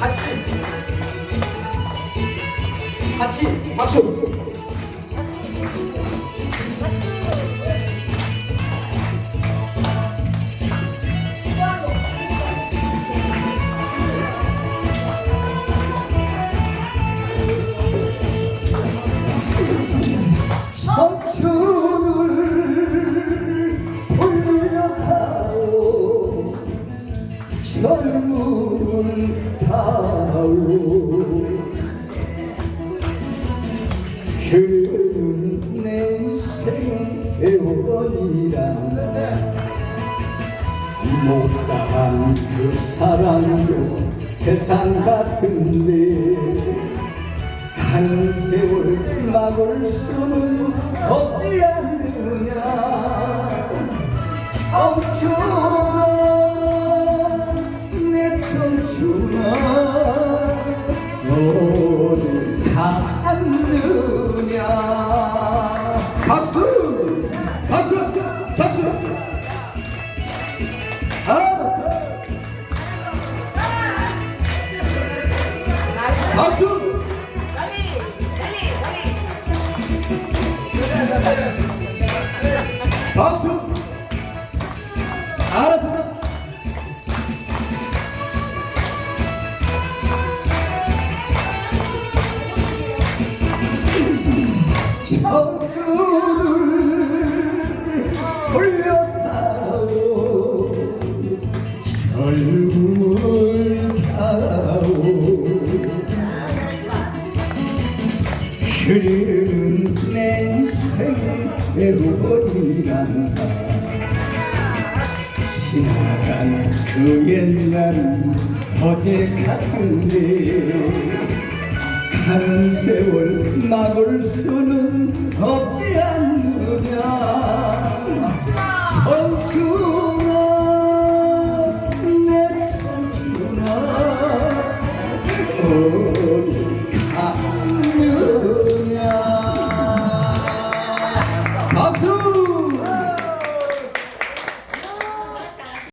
같이. 같이. 박수. 청춘 다오 그는 내 세월이라 못다한 그 사랑도 세상 같은데 가는 세월 막을 수는 없지 않느냐 청춘아 내 청춘아 갔느냐 박수! 박수! 박수! 아! 박수 청춘을 돌려타고 젊음을 타고 흐르는 내 인생의 외로워이란다 지나간 그 옛날은 어제 같은데 가는 세월 막을 수는 없지 않느냐. 청춘아 내 청춘아 어디 갔느냐. 박수!